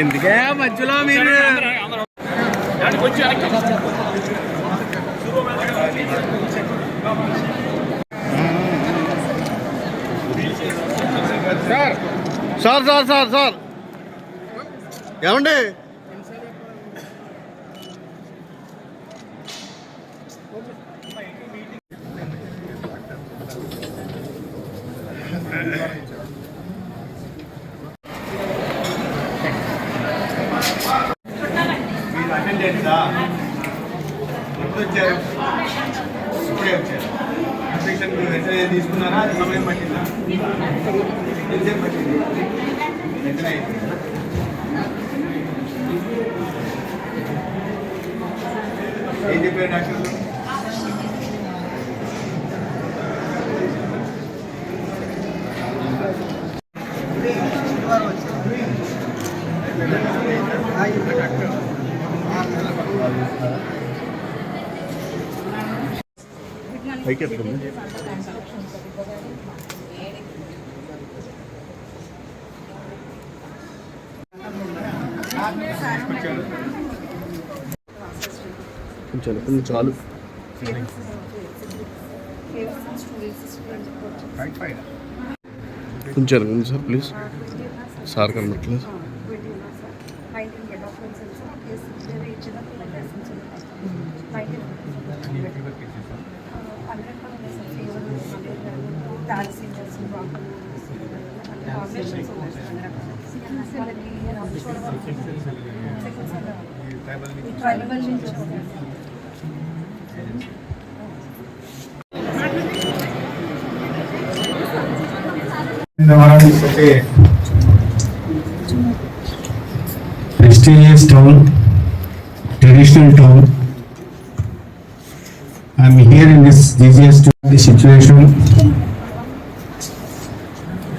ఎందుకే మధ్యలో మీరు? సార్ సార్ సార్ సార్ ఏమండి? మీరు అటెండెన్సా ఎప్పుడు వచ్చారు ఇప్పుడే వచ్చారు ఇన్ఫెక్షన్ వెంటనే తీసుకున్నారా? అది సమయం పట్టిందా? ఎంతసేపు పట్టింది. వెంటనే అయిపోయింది? ఏం చెప్పారు డాక్టర్లు పైకి ఎత్తుకోండి. కొంచెం కొంచెం చాలు. కొంచెం కొంచెం సార్ ప్లీజ్ సార్ కనబట్లేదు ట్రైబల్ నుంచి Navaran is such a prestigious town, traditional town. I am here in this GGS to the situation.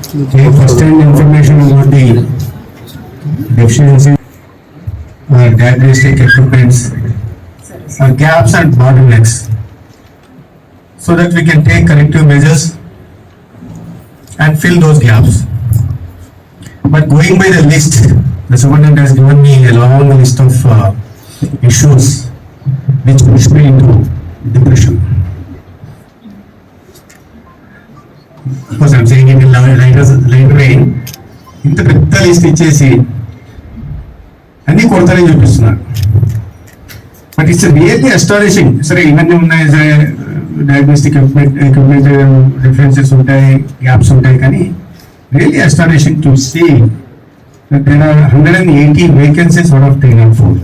Take first hand information about the deficiency or diagnostic equipments or gaps and bottlenecks so that we can take corrective measures and fill those gaps. But going by the list, the superintendent has given me a long list of uh, issues which push me into depression. Course, library ఇంత పెద్ద list ఇచ్చేసి అన్ని కొడతారని చూపిస్తున్నారు. But it's really astonishing సరే ఇవన్నీ ఉన్నాయి సరే diagnostic equipment equipment differences ఉంటాయి గ్యాప్స్ ఉంటాయి కానీ really astonishing to see there are hundred and eighty vacancies out of ten and four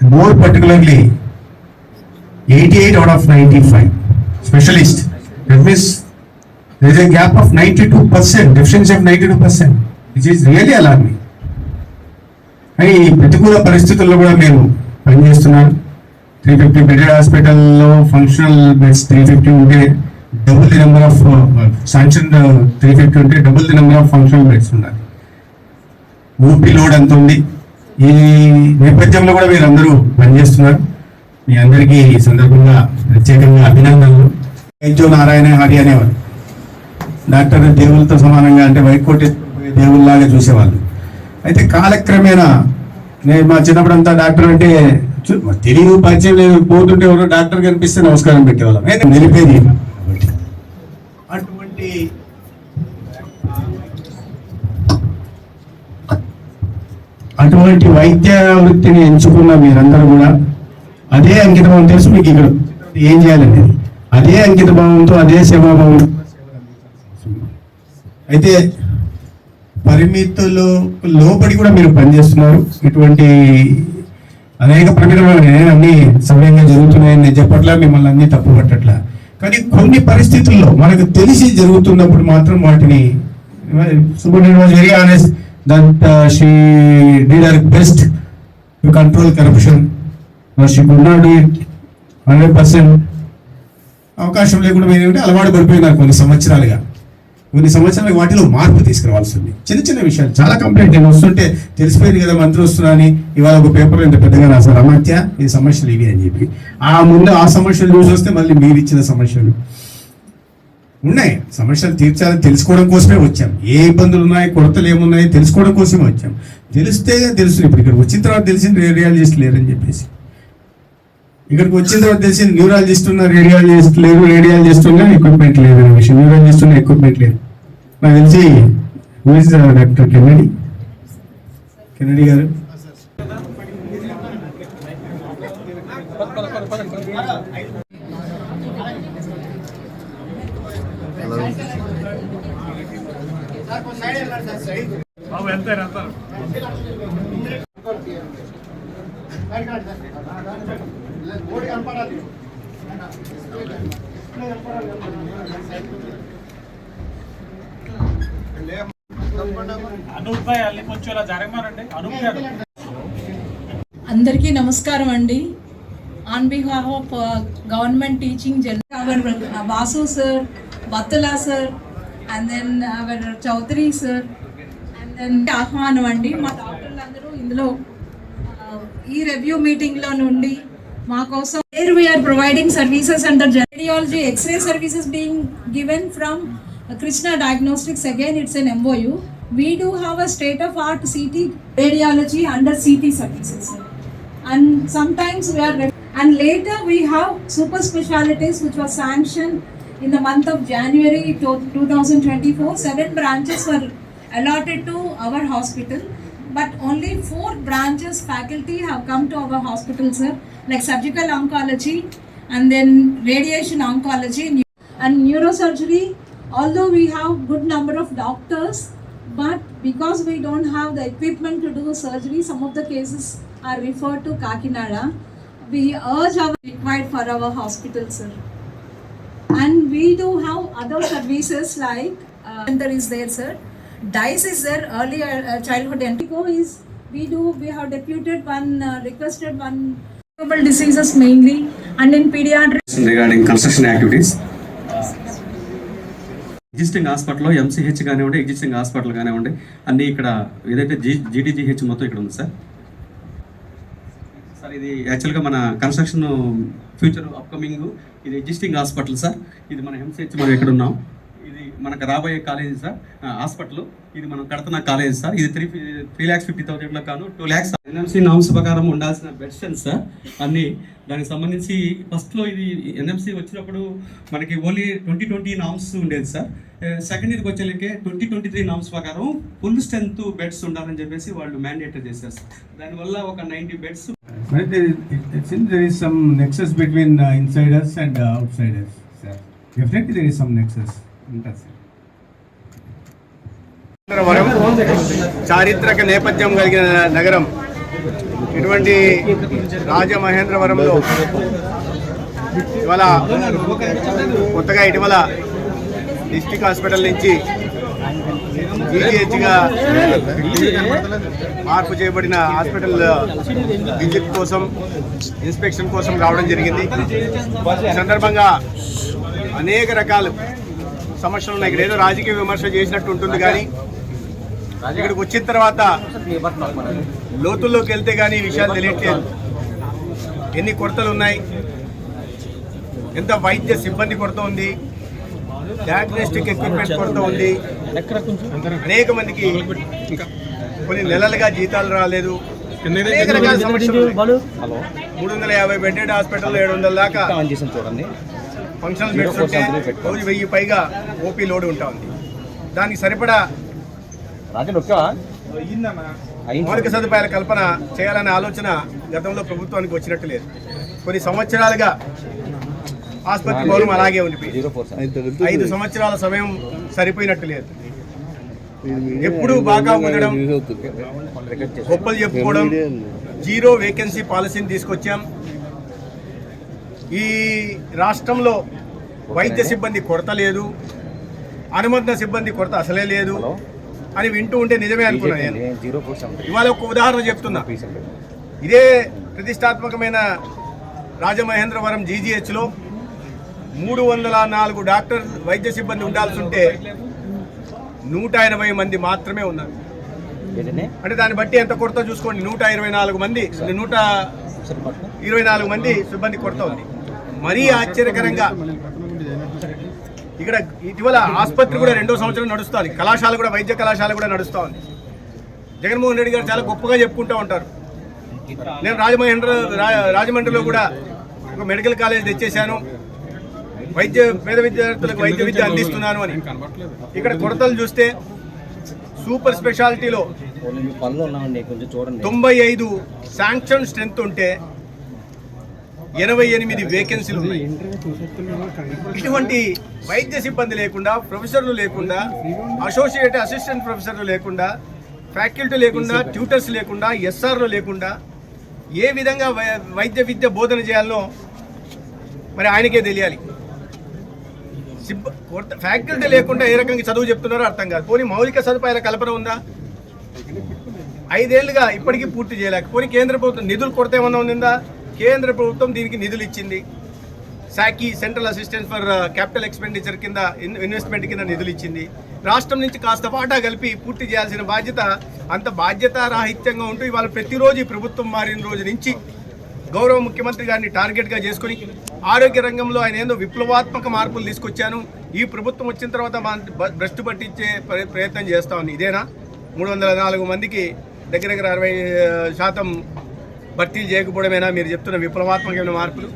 more particularly eighty eight out of ninety five specialist that means there is a gap of 92%, deficiency of 92%, which is really alarming. అని ఈ ప్రతికూల పరిస్థితుల్లో కూడా మేము పనిచేస్తున్నాం three fifty bedded హాస్పిటల్లో functional beds three fifty ఉంటే double the number of sanction three fifty ఉంటే double the number of functional beds ఉండాలి. ఊపీ లోడ్ అంత ఉంది. ఈ నేపథ్యంలో కూడా మీరు అందరూ పనిచేస్తున్నారు. మీ అందరికీ ఈ సందర్భంగా ప్రత్యేకంగా అభినందనలు. ఎంజో నారాయణ హరి అనేవారు డాక్టర్ దేవులతో సమానంగా అంటే వైకోటి దేవుళ్ళలాగా చూసేవాళ్ళు. అయితే కాలక్రమేణా నేను మా చిన్నప్పుడంతా డాక్టర్ అంటే తెలియదు పరిచయం లేదు పోతుంటే ఎవరో డాక్టర్ కనిపిస్తే నమస్కారం పెట్టేవాళ్ళం. నేను నిలిపేది అటువంటి అటువంటి వైద్య వృత్తిని ఎంచుకున్న మీరందరూ కూడా అదే అంకితభావం తెలుసు మీకు ఇక్కడ ఏం చేయాలనేది. అదే అంకితభావంతో అదే సేవాభావంతో అయితే పరిమితులు లోపడి కూడా మీరు పనిచేస్తున్నారు. ఇటువంటి అనేక ప్రకటనలు అన్నీ అన్ని సమయంగా జరుగుతున్నాయని నేను చెప్పట్లా మిమ్మల్ని అన్ని తప్పు పట్టట్లా కానీ కొన్ని పరిస్థితుల్లో మనకు తెలిసి జరుగుతున్నప్పుడు మాత్రం వాటిని superintendent was very honest that she did her best to control corruption she could not do it hundred percent అవకాశం లేకుండా మీరు అలవాటు పడిపోయినారు కొన్ని సంవత్సరాలుగా. కొన్ని సంవత్సరాలు వాటిలో మార్పు తీసుకురావాల్సి ఉంది. చిన్న చిన్న విషయాలు. చాలా కంప్లైంట్ నేను వస్తుంటే తెలిసిపోయింది కదా మంత్రి వస్తున్నారని ఇవాళ ఒక పేపర్ ఇంత పెద్దగా రాశారు. అమాత్య ఈ సమస్యలు ఇవి అని చెప్పి. ఆ ముందు ఆ సమస్యలు చూసి వస్తే మళ్ళీ మీరు ఇచ్చిన సమస్యలు. ఉన్నాయి. సమస్యలు తీర్చాలని తెలుసుకోవడం కోసమే వచ్చాం. ఏ ఇబ్బందులు ఉన్నాయి కొరతలు ఏమున్నాయి తెలుసుకోవడం కోసమే వచ్చాం. తెలిస్తే తెలుసు ఇప్పుడు ఇక్కడ వచ్చిన తర్వాత తెలిసింది రేడియాలజిస్ట్ లేరని చెప్పేసి. ఇక్కడికి వచ్చిన తర్వాత తెలిసింది న్యూరాలజిస్ట్ ఉన్న రేడియాలజిస్ట్ లేరు రేడియాలజిస్ట్ ఉన్న ఎక్విప్మెంట్ లేదు అనే విషయం. న్యూరాలజిస్ట్ ఉన్న ఎక్విప్మెంట్ లేదు. నాకు తెలిసి డాక్టర్ కెన్నడి. కెన్నడి గారు. అనూప్ భాయ్ అల్లి కొంచెం అనూప్ గారు. అందరికీ నమస్కారం అండి. On behalf of government teaching general Vasu sir Battula sir and then our Chowdary sir and then ఆహ్వానం అండి. మా డాక్టర్లు అందరూ ఇందులో ఈ రివ్యూ మీటింగ్లో నుండి మా కోసం where we are providing services under radiology x ray services being given from Krishna diagnostics again it's an MOU we do have a state of art CT radiology under CT services. And sometimes we are, and later we have super specialities which were sanctioned in the month of January 2024. Seven branches were allotted to our hospital, but only four branches faculty have come to our hospital, sir, like surgical oncology and then radiation oncology and neurosurgery. Although we have good number of doctors, but because we don't have the equipment to do surgery some of the cases are referred to kakinada. We urge our required for our hospital sir. And we do have other services like uh, center is there sir. Dice is there. Early uh, childhood endico is we do we have deputed one uh, requested one diseases mainly. And in pediatrics regarding construction activities. Existing హాస్పిటల్లో MCH కానివ్వండి existing hospital కానివ్వండి అన్నీ ఇక్కడ ఏదైతే G జీడీజీహెచ్ మొత్తం ఇక్కడ ఉంది sir. Sir ఇది యాక్చువల్గా మన కన్స్ట్రక్షన్ ఫ్యూచర్ అప్కమింగ్ ఇది ఎగ్జిస్టింగ్ హాస్పిటల్ సార్. ఇది మన ఎంసీహెచ్ మనం ఎక్కడ ఉన్నాం? ఇది మనకు రాబోయే కాలేజీ సార్. హాస్పిటల్ ఇది మనం కడుతున్న కాలేజ్ సార్. ఇది త్రీ త్రీ ల్యాక్స్ ఫిఫ్టీ థౌసండ్లో కాను టూ ల్యాక్స్ ఎన్ఎంసీ నామ్స్ ప్రకారం ఉండాల్సిన బెడ్స్ సార్ అన్నీ దానికి సంబంధించి ఫస్ట్లో ఇది ఎన్ఎంసీ వచ్చినప్పుడు మనకి ఓన్లీ ట్వంటీ ట్వంటీ నామ్స్ ఉండేది సార్ సెకండ్ ఇయర్కి వచ్చేలకే ట్వంటీ ట్వంటీ త్రీ నామ్స్ ప్రకారం ఫుల్ స్ట్రెంత్ బెడ్స్ ఉండాలని చెప్పేసి వాళ్ళు మ్యాండేటర్ చేశారు సార్ దానివల్ల ఒక ninety beds insiders and uh, outsiders. Sir. Definitely there is some nexus. ఉంటుంది సార్. చారిత్రక నేపథ్యం కలిగిన నగరం ఇటువంటి రాజమహేంద్రవరంలో ఇవాళ కొత్తగా ఇటీవల డిస్టిక్ హాస్పిటల్ నుంచి జీజీహెచ్గా మార్పు చేయబడిన హాస్పిటల్ విజిట్ కోసం ఇన్స్పెక్షన్ కోసం రావడం జరిగింది. సందర్భంగా అనేక రకాలు సమస్యలు ఉన్నాయి. ఇక్కడ ఏదో రాజకీయ విమర్శ చేసినట్టు ఉంటుంది కానీ ఇక్కడికి వచ్చిన తర్వాత లోతుల్లోకి వెళ్తే కానీ ఈ విషయాలు తెలియట్లేదు. ఎన్ని కొరతలు ఉన్నాయి? ఎంత వైద్య సిబ్బంది కొరత ఉంది? డయాగ్నోస్టిక్ ఎక్విప్మెంట్ కొరత ఉంది? అనేక మందికి కొన్ని నెలలుగా జీతాలు రాలేదు. మూడు వందల యాభై బెడ్డెడ్ హాస్పిటల్ ఏడు వందల దాకా ఫంక్షనల్ బెడ్స్ ఉంటే రోజు వెయ్యి పైగా ఓపీ లోడ్ ఉంటా ఉంది. దానికి సరిపడా మౌలిక సదుపాయాల కల్పన చేయాలనే ఆలోచన గతంలో ప్రభుత్వానికి వచ్చినట్టు లేదు. కొన్ని సంవత్సరాలుగా ఆసుపత్రి భవనం అలాగే ఉండిపోయింది. ఐదు సంవత్సరాల సమయం సరిపోయినట్టు లేదు. ఎప్పుడు బాగా ఉండడం గొప్పలు చెప్పుకోవడం జీరో వేకెన్సీ పాలసీని తీసుకొచ్చాం. ఈ రాష్ట్రంలో వైద్య సిబ్బంది కొరత లేదు. అనుబంధ సిబ్బంది కొరత అసలే లేదు. అని వింటూ ఉంటే నిజమే అనుకున్నాను నేను. ఇవాళ ఒక ఉదాహరణ చెప్తున్నా. ఇదే ప్రతిష్టాత్మకమైన రాజమహేంద్రవరం జీజీహెచ్లో మూడు వందల నాలుగు డాక్టర్ వైద్య సిబ్బంది ఉండాల్సి ఉంటే నూట ఎనభై మంది మాత్రమే ఉన్నారు. అంటే దాన్ని బట్టి ఎంత కొరత చూసుకోండి? నూట ఇరవై నాలుగు మంది నూట ఇరవై నాలుగు మంది సిబ్బంది కొరత ఉంది. మరీ ఆశ్చర్యకరంగా ఇక్కడ ఇటీవల ఆసుపత్రి కూడా రెండో సంవత్సరం నడుస్తుంది. కళాశాల కూడా వైద్య కళాశాల కూడా నడుస్తూ ఉంది జగన్మోహన్ రెడ్డి గారు చాలా గొప్పగా చెప్పుకుంటూ ఉంటారు. నేను రాజమహేంద్ర రాజమండ్రిలో కూడా ఒక మెడికల్ కాలేజ్ తెచ్చేశాను. వైద్య పేద విద్యార్థులకు వైద్య విద్య అందిస్తున్నాను అని. ఇక్కడ కొరతలు చూస్తే సూపర్ స్పెషాలిటీలో తొంభై ఐదు శాంక్షన్ స్ట్రెంత్ ఉంటే ఎనభై ఎనిమిది వేకెన్సీలు ఉన్నాయి. ఇటువంటి వైద్య సిబ్బంది లేకుండా ప్రొఫెసర్లు లేకుండా అసోసియేట్ అసిస్టెంట్ ప్రొఫెసర్లు లేకుండా ఫ్యాకల్టీ లేకుండా ట్యూటర్స్ లేకుండా ఎస్ఆర్లు లేకుండా ఏ విధంగా వైద్య విద్య బోధన చేయాలనో మరి ఆయనకే తెలియాలి. సిబ్బ ఫ్యాకల్టీ లేకుండా ఏ రకంగా చదువు చెప్తున్నారో అర్థం కాదు. పోనీ మౌలిక సదుపాయాల కల్పన ఉందా? ఐదేళ్ళుగా ఇప్పటికీ పూర్తి చేయలేక పోనీ కేంద్ర ప్రభుత్వం నిధులు కొరత ఏమన్నా ఉందా కేంద్ర ప్రభుత్వం దీనికి నిధులు ఇచ్చింది. సాకి central assistance for capital expenditure కింద ఇన్వెస్ట్మెంట్ కింద నిధులు ఇచ్చింది. రాష్ట్రం నుంచి కాస్త వాటా కలిపి పూర్తి చేయాల్సిన బాధ్యత అంత బాధ్యతారాహిత్యంగా ఉంటూ ఇవాళ ప్రతిరోజు ప్రభుత్వం మారిన రోజు నుంచి గౌరవ ముఖ్యమంత్రి గారిని టార్గెట్గా చేసుకుని ఆరోగ్య రంగంలో ఆయన ఏందో విప్లవాత్మక మార్పులు తీసుకొచ్చాను. ఈ ప్రభుత్వం వచ్చిన తర్వాత మా భ్రష్టు పట్టించే ప్ర- ప్రయత్నం చేస్తా ఉంది. ఇదేనా? మూడు వందల నాలుగు మందికి దగ్గర దగ్గర అరవై శాతం భర్తీలు చేయకపోవడమేనా? మీరు చెప్తున్న విప్లవాత్మకమైన మార్పులు.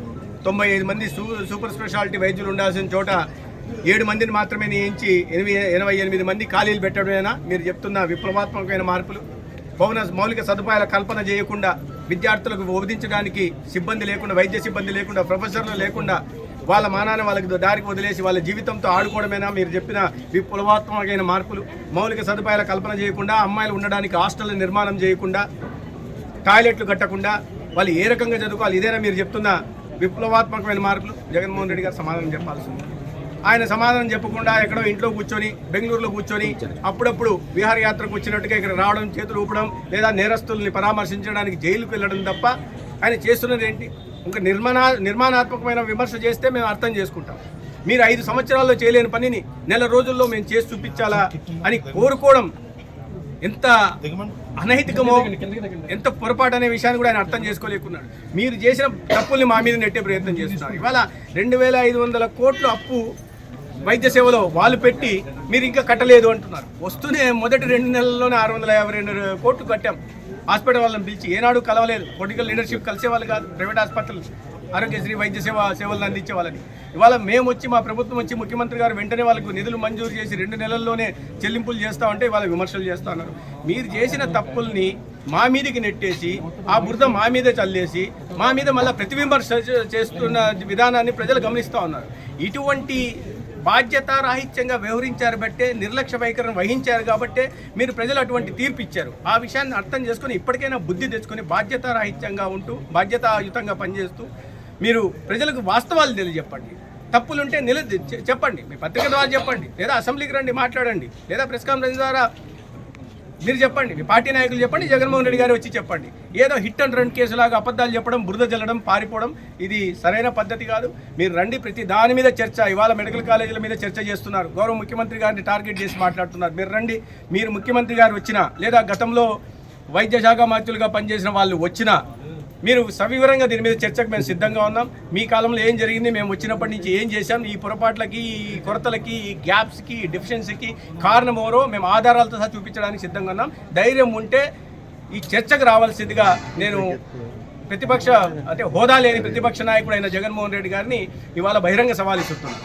తొంభై ఐదు మంది సూ సూపర్ స్పెషాలిటీ వైద్యులు ఉండాల్సిన చోట ఏడు మందిని మాత్రమే నియమించి ఎనిమిది ఎనభై ఎనిమిది మంది ఖాళీలు పెట్టడమేనా? మీరు చెప్తున్న విప్లవాత్మకమైన మార్పులు. భవన మౌలిక సదుపాయాల కల్పన చేయకుండా విద్యార్థులకు బోధించడానికి సిబ్బంది లేకుండా వైద్య సిబ్బంది లేకుండా ప్రొఫెసర్లు లేకుండా వాళ్ళ మానాన్ని వాళ్ళకి దారికి వదిలేసి వాళ్ళ జీవితంతో ఆడుకోవడమేనా? మీరు చెప్పిన విప్లవాత్మకమైన మార్పులు. మౌలిక సదుపాయాల కల్పన చేయకుండా అమ్మాయిలు ఉండడానికి హాస్టల్ నిర్మాణం చేయకుండా టాయిలెట్లు కట్టకుండా వాళ్ళు ఏ రకంగా చదువుకోవాలి? ఇదేనా మీరు చెప్తున్న విప్లవాత్మకమైన మార్పులు జగన్మోహన్ రెడ్డి గారు సమాధానం చెప్పాల్సి ఉంది ఆయన సమాధానం చెప్పకుండా ఎక్కడో ఇంట్లో కూర్చొని బెంగళూరులో కూర్చొని అప్పుడప్పుడు విహారయాత్రకు వచ్చినట్టుగా ఇక్కడ రావడం చేతులు ఊపడం లేదా నేరస్తుల్ని పరామర్శించడానికి జైలుకు వెళ్ళడం తప్ప ఆయన చేస్తున్నది ఏంటి? ఇంకా నిర్మాణ నిర్మాణాత్మకమైన విమర్శ చేస్తే మేము అర్థం చేసుకుంటాం. మీరు ఐదు సంవత్సరాల్లో చేయలేని పనిని నెల రోజుల్లో మేము చేసి చూపించాలా అని కోరుకోవడం ఎంత అనైతికమో ఎంత పొరపాటు అనే విషయాన్ని కూడా ఆయన అర్థం చేసుకోలేకున్నాడు. మీరు చేసిన తప్పుల్ని మా మీద నెట్టే ప్రయత్నం చేస్తున్నారు. ఇవాళ రెండు వేల ఐదు వందల కోట్ల అప్పు వైద్య సేవలో వాళ్ళు పెట్టి మీరు ఇంకా కట్టలేదు అంటున్నారు. వస్తూనే మొదటి రెండు నెలల్లోనే ఆరు వందల యాభై రెండు కోట్లు కట్టాం. హాస్పిటల్ వాళ్ళని పిలిచి ఏనాడు కలవలేదు. పొలిటికల్ లీడర్షిప్ కలిసే వాళ్ళు కాదు ప్రైవేట్ హాస్పిటల్ ఆరోగ్యశ్రీ వైద్య సేవ సేవలను అందించే వాళ్ళని. ఇవాళ మేము వచ్చి మా ప్రభుత్వం వచ్చి ముఖ్యమంత్రి గారు వెంటనే వాళ్ళకు నిధులు మంజూరు చేసి రెండు నెలల్లోనే చెల్లింపులు చేస్తా ఉంటే వాళ్ళ విమర్శలు చేస్తా ఉన్నారు. మీరు చేసిన తప్పుల్ని మా మీదకి నెట్టేసి ఆ బురద మా మీదే చల్లేసి మా మీద మళ్ళీ ప్రతిబింబర్శ చేస్తున్న విధానాన్ని ప్రజలు గమనిస్తూ ఉన్నారు. ఇటువంటి బాధ్యత రాహిత్యంగా వ్యవహరించారు బట్టే నిర్లక్ష్య వైఖరిని వహించారు కాబట్టే మీరు ప్రజలు అటువంటి తీర్పు ఇచ్చారు. ఆ విషయాన్ని అర్థం చేసుకుని ఇప్పటికైనా బుద్ధి తెచ్చుకొని బాధ్యత రాహిత్యంగా ఉంటూ బాధ్యతాయుతంగా పనిచేస్తూ మీరు ప్రజలకు వాస్తవాలు తెలియజెప్పండి. తప్పులుంటే నిల చెప్పండి. మీ పత్రిక ద్వారా చెప్పండి. లేదా అసెంబ్లీకి రండి మాట్లాడండి. లేదా ప్రెస్ కాన్ఫరెన్స్ ద్వారా మీరు చెప్పండి. మీ పార్టీ నాయకులు చెప్పండి జగన్మోహన్ రెడ్డి గారు వచ్చి చెప్పండి. ఏదో హిట్ అండ్ రన్ కేసులాగా అబద్ధాలు చెప్పడం బురద జల్లడం పారిపోవడం ఇది సరైన పద్ధతి కాదు. మీరు రండి ప్రతి దాని మీద చర్చ ఇవాళ మెడికల్ కాలేజీల మీద చర్చ చేస్తున్నారు. గౌరవ ముఖ్యమంత్రి గారిని టార్గెట్ చేసి మాట్లాడుతున్నారు. మీరు రండి. మీరు ముఖ్యమంత్రి గారు వచ్చినా లేదా గతంలో వైద్య శాఖ మంత్రులుగా పనిచేసిన వాళ్ళు వచ్చినా మీరు సవివరంగా దీని మీద చర్చకు మేము సిద్ధంగా ఉన్నాం. మీ కాలంలో ఏం జరిగింది మేము వచ్చినప్పటి నుంచి ఏం చేశాం ఈ పొరపాట్లకి ఈ కొరతలకి ఈ గ్యాప్స్కి ఈ కారణం ఎవరో మేము ఆధారాలతో సహా చూపించడానికి సిద్ధంగా ఉన్నాం. ధైర్యం ఉంటే ఈ చర్చకు రావాల్సిందిగా నేను ప్రతిపక్ష అంటే హోదా లేని ప్రతిపక్ష నాయకుడైన జగన్మోహన్ రెడ్డి గారిని ఇవాళ బహిరంగ సవాల్ ఇస్తున్నాను.